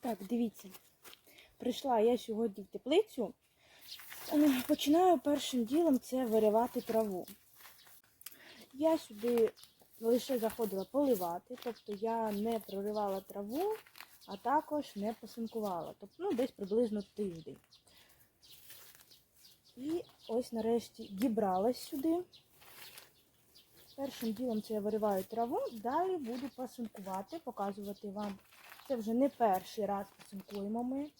Так, дивіться. Прийшла я сьогодні в теплицю. Е, Починаю першим ділом це виривати траву. Я сюди лише заходила поливати, тобто я не проривала траву, а також не посинкувала. Тобто, ну, десь приблизно тиждень. І ось нарешті дібралась сюди. Першим ділом це я вириваю траву, далі буду пасинкувати, показувати вам. Це вже не перший раз пасинкуємо ми.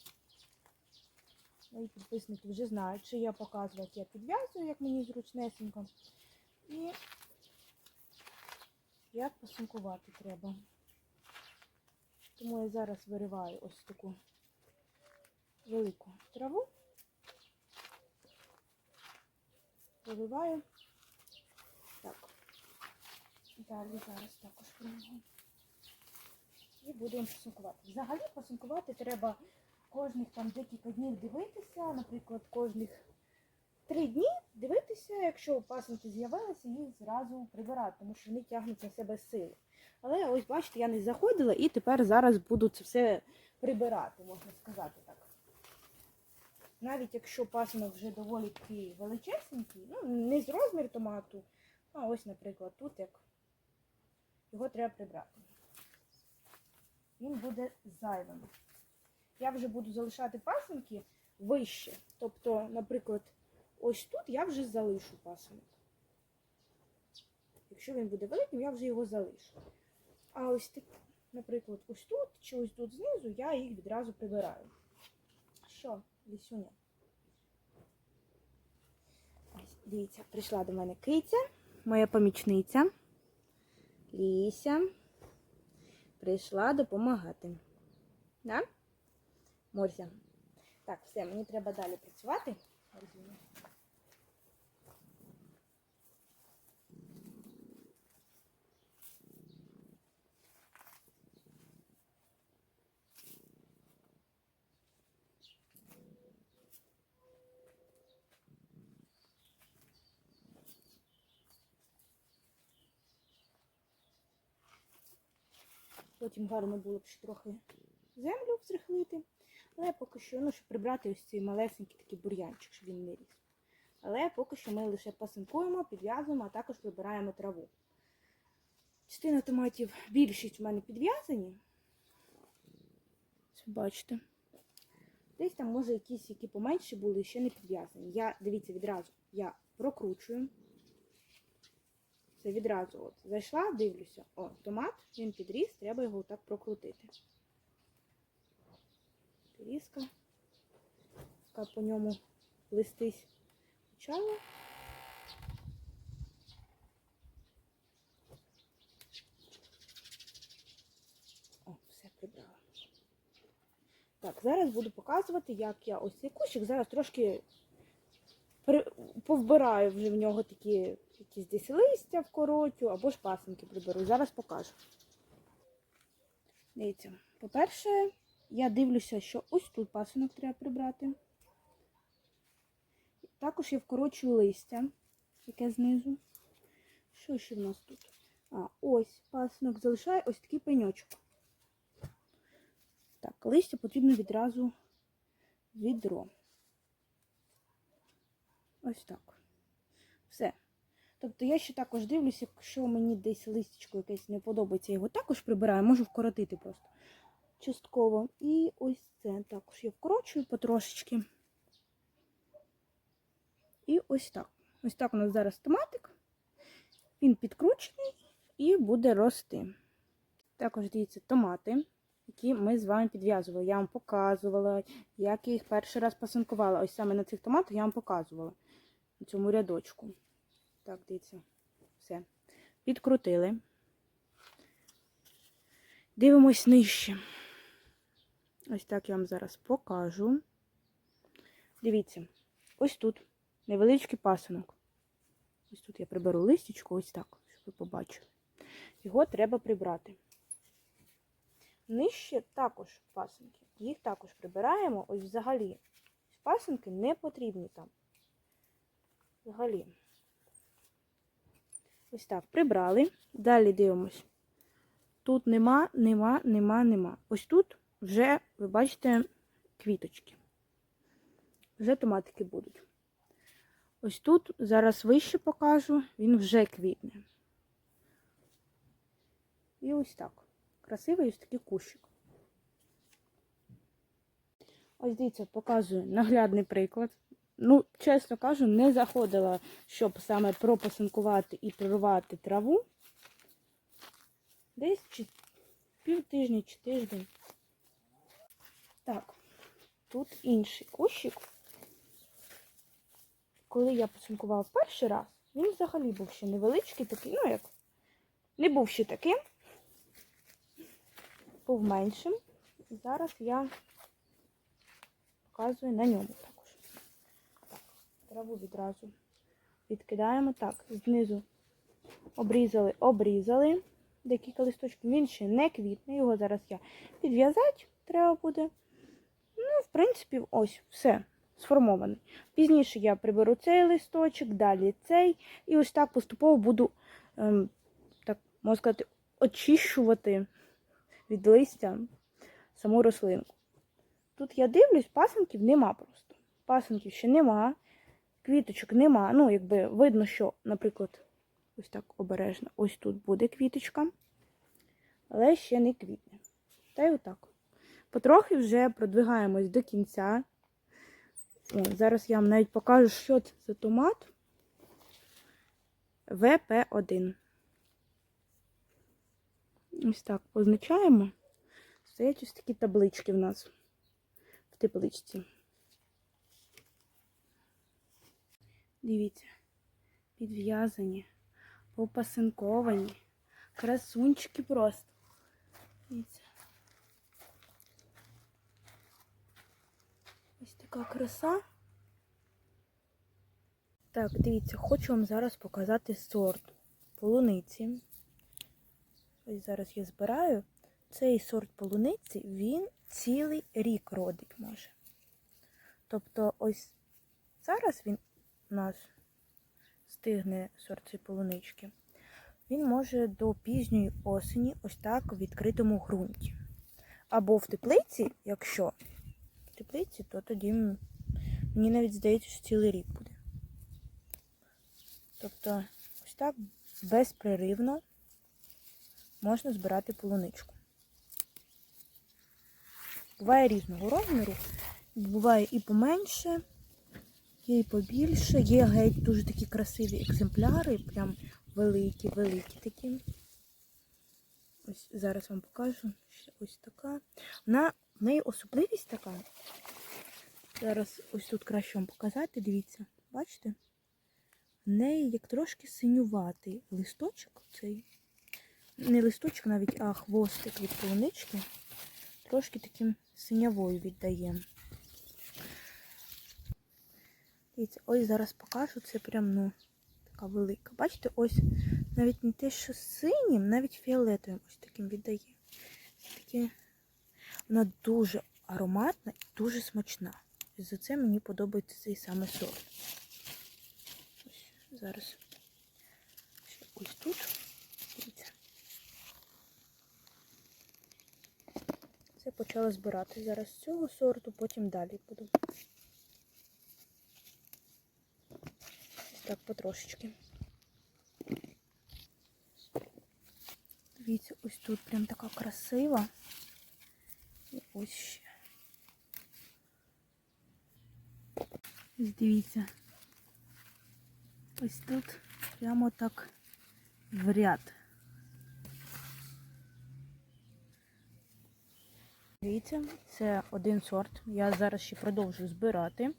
Мої підписники вже знають, що я показую, як я підв'язую, як мені зручнесенько. І як пасинкувати треба. Тому я зараз вириваю ось таку велику траву. Вириваю. Так. Далі зараз також прямо. І будемо пасинкувати. Взагалі пасинкувати треба кожних там декілька днів дивитися, наприклад, кожних три дні дивитися, якщо пасинки з'явилися, їх зразу прибирати, тому що вони тягнуть на себе сили. Але ось бачите, я не заходила і тепер зараз буду це все прибирати, можна сказати так. Навіть якщо пасинок вже доволі такий величезненький, ну не з розміру томату, а ось, наприклад, тут як його треба прибрати. Він буде зайвим. Я вже буду залишати пасинки вище. Тобто, наприклад, ось тут я вже залишу пасинок. Якщо він буде великим, я вже його залишу. А ось так, наприклад, ось тут чи ось тут знизу я їх відразу прибираю. Що, лісюня? Дивіться, прийшла до мене киця, моя помічниця. Ліся прийшла допомагати. Да? Морся. Так, все, мені треба далі працювати. Потім гарно було б ще трохи землю всрихлити. Але поки що, ну, щоб прибрати ось цей малесенький такий бур'янчик, щоб він не ріс. Але поки що ми лише пасинкуємо, підв'язуємо, а також прибираємо траву. Частина томатів, більшість у мене підв'язані. Бачите. Десь там, може, якісь, які поменші були, ще не підв'язані. Я, дивіться, відразу я прокручую. Це відразу от зайшла, дивлюся. О, томат, він підріс, треба його так прокрутити. Різка, яка по ньому листись почала. О, все прибрала. Так, зараз буду показувати, як я ось цей кущик зараз трошки повбираю вже в нього такі якісь десь листя вкоротю або ж пасинки приберу. Зараз покажу. Дивіться, по-перше, я дивлюся, що ось тут пасинок треба прибрати. Також я вкорочую листя, яке знизу. Що ще в нас тут? А, ось пасинок залишає ось такий пеньочок. Так, листя потрібно відразу відро. Ось так. Все. Тобто я ще також дивлюся, якщо мені десь листячко якесь не подобається, я його також прибираю, можу вкоротити просто частково. І ось це також я вкорочую потрошечки. І ось так. Ось так у нас зараз томатик. Він підкручений і буде рости. Також дивіться томати, які ми з вами підв'язували. Я вам показувала, як я їх перший раз пасинкувала. Ось саме на цих томатах я вам показувала. У цьому рядочку. Так, дивіться. Все. Підкрутили. Дивимось нижче. Ось так я вам зараз покажу. Дивіться, ось тут невеличкий пасинок. Ось тут я приберу листічку, ось так, щоб ви побачили. Його треба прибрати. Нижче також пасинки. Їх також прибираємо. Ось взагалі. Пасинки не потрібні там. Взагалі. Ось так, прибрали. Далі дивимось. Тут нема, нема, нема, нема. Ось тут вже, ви бачите, квіточки. Вже томатики будуть. Ось тут зараз вище покажу, він вже квітне. І ось так. Красивий ось такий кущик. Ось дивіться, показую наглядний приклад. Ну, чесно кажу, не заходила, щоб саме пропасинкувати і прорвати траву. Десь чи пів тижня чи тиждень. Так, тут інший кущик. Коли я посинкувала перший раз, він взагалі був ще невеличкий такий, ну як, не був ще таким, був меншим. Зараз я показую на ньому траву відразу відкидаємо. Так, знизу обрізали, обрізали декілька листочків. Він ще не квітне, його зараз я підв'язати треба буде. Ну, в принципі, ось все сформований. Пізніше я приберу цей листочок, далі цей. І ось так поступово буду, ем, так можна сказати, очищувати від листя саму рослинку. Тут я дивлюсь, пасенків нема просто. Пасенків ще нема, квіточок нема. Ну, якби видно, що, наприклад, ось так обережно, ось тут буде квіточка, але ще не квітне. Та й отак. Потрохи вже продвигаємось до кінця. О, зараз я вам навіть покажу, що це за томат ВП1. Ось так позначаємо. Стоять ось такі таблички в нас в тепличці. Дивіться, підв'язані, попасинковані, красунчики просто. Дивіться. Ось така краса. Так, дивіться, хочу вам зараз показати сорт полуниці. Ось зараз я збираю. Цей сорт полуниці, він цілий рік родить може. Тобто, ось зараз він у нас стигне сорт цієї полунички. Він може до пізньої осені ось так в відкритому ґрунті. Або в теплиці, якщо в теплиці, то тоді мені навіть здається, що цілий рік буде. Тобто, ось так безпреривно можна збирати полуничку. Буває різного розміру, буває і поменше, є і побільше, є геть дуже такі красиві екземпляри, прям великі-великі такі. Ось зараз вам покажу. Ось така. Вона, в неї особливість така. Зараз ось тут краще вам показати, дивіться, бачите? В неї як трошки синюватий листочок цей. Не листочок навіть, а хвостик від полунички. Трошки таким синявою віддає. Дивіться, ось зараз покажу, це прям, ну, така велика. Бачите, ось навіть не те, що синім, навіть фіолетовим ось таким віддає. Таке, вона дуже ароматна і дуже смачна. І за це мені подобається цей саме сорт. Ось зараз ось тут. Дивіться. Це почала збирати зараз з цього сорту, потім далі буду. Так потрошечки. Дивіться, ось тут прям така красива. І ось ще. Ось дивіться. Ось тут прямо так в ряд. Дивіться, це один сорт. Я зараз ще продовжую збирати.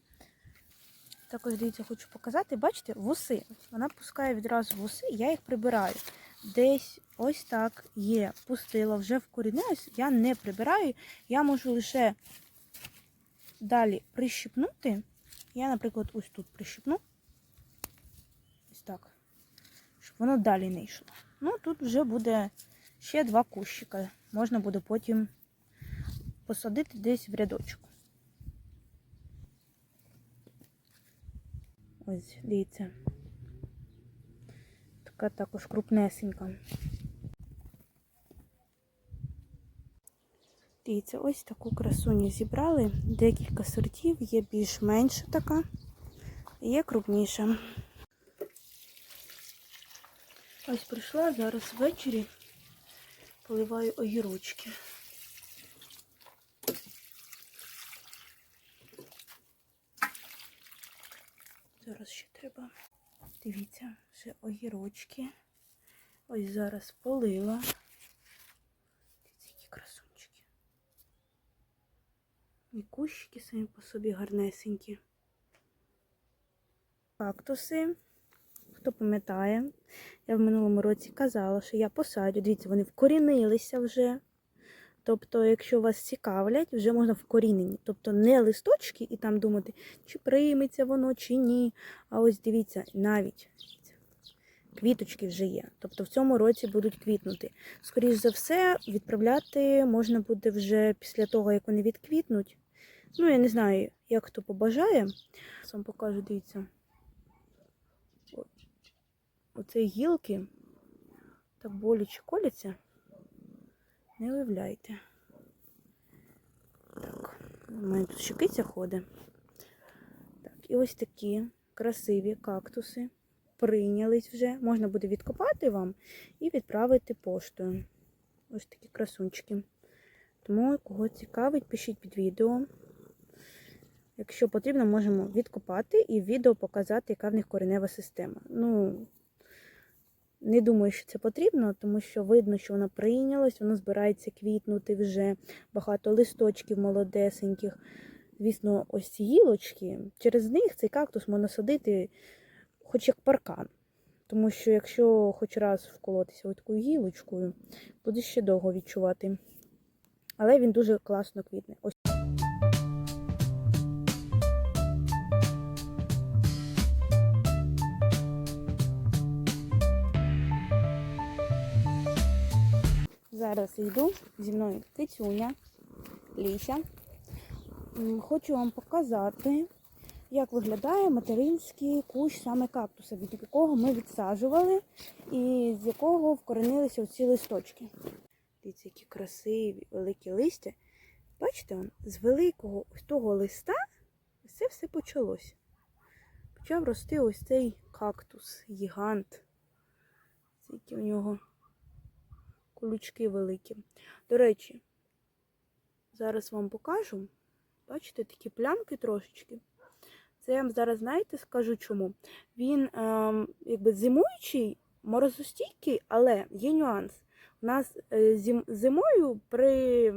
Також, дивіться, хочу показати. Бачите, вуси. Вона пускає відразу вуси, я їх прибираю. Десь ось так є. Пустила, вже вкорінилась, я не прибираю. Я можу лише далі прищипнути. Я, наприклад, ось тут прищипну. Ось так. Щоб воно далі не йшло. Ну, тут вже буде ще два кущика. Можна буде потім посадити десь в рядочок. Ось, дивіться. Така також крупнесенька. Дивіться, ось таку красуню зібрали. Декілька сортів, є більш менша така, є крупніша. Ось прийшла зараз ввечері, поливаю огірочки. Зараз ще треба. Дивіться, ще огірочки. Ось зараз полила. Дивіться, які красунчики. І кущики самі по собі гарнесенькі. Кактуси. Хто пам'ятає, я в минулому році казала, що я посадю. Дивіться, вони вкорінилися вже. Тобто, якщо вас цікавлять, вже можна вкорінені. Тобто не листочки і там думати, чи прийметься воно, чи ні. А ось дивіться, навіть квіточки вже є. Тобто в цьому році будуть квітнути. Скоріше за все, відправляти можна буде вже після того, як вони відквітнуть. Ну, я не знаю, як хто побажає. Сам покажу, дивіться. Оце гілки так боляче коляться. Не уявляйте. Так, у мене тут ще киця ходить. Так, і ось такі красиві кактуси прийнялись вже. Можна буде відкопати вам і відправити поштою. Ось такі красунчики. Тому, кого цікавить, пишіть під відео. Якщо потрібно, можемо відкопати і в відео показати, яка в них коренева система. Ну, не думаю, що це потрібно, тому що видно, що вона прийнялась, вона збирається квітнути вже багато листочків молодесеньких. Звісно, ось ці гілочки, через них цей кактус можна садити хоч як паркан. Тому що якщо хоч раз вколотися такою гілочкою, буде ще довго відчувати. Але він дуже класно квітне. Зараз йду зі мною кицюня, Ліся. Хочу вам показати, як виглядає материнський кущ саме кактуса, від якого ми відсаджували і з якого вкоренилися оці листочки. Дивіться, які красиві, великі листя. Бачите, з великого ось того листа це все почалося. Почав рости ось цей кактус, гігант. Скільки у нього колючки великі. До речі, зараз вам покажу. Бачите, такі плямки трошечки. Це я вам зараз, знаєте, скажу чому. Він ем, якби зимуючий, морозостійкий, але є нюанс. У нас е, зим, зимою при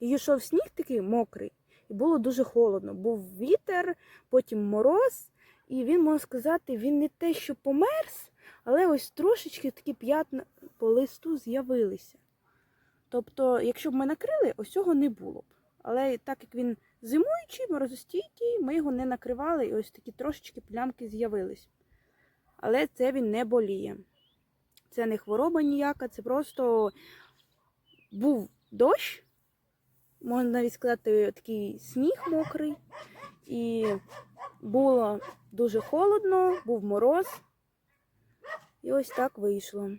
йшов сніг такий мокрий, і було дуже холодно. Був вітер, потім мороз, і він, можна сказати, він не те, що померз, але ось трошечки такі п'ятна по листу з'явилися. Тобто, якщо б ми накрили, ось цього не було б. Але так як він зимуючий, морозостійкий, ми його не накривали, і ось такі трошечки плямки з'явились. Але це він не боліє. Це не хвороба ніяка, це просто був дощ, можна навіть сказати, такий сніг мокрий. І було дуже холодно, був мороз. І ось так вийшло.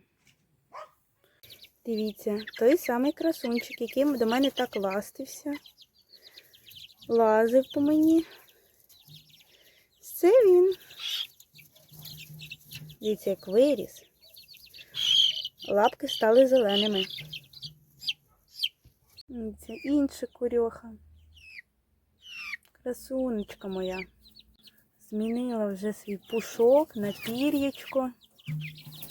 Дивіться, той самий красунчик, який до мене так ластився, лазив по мені. Це він. Дивіться, як виріс. Лапки стали зеленими. Це інша курьоха. Красунечка моя. Змінила вже свій пушок на пір'ячко. Thank you.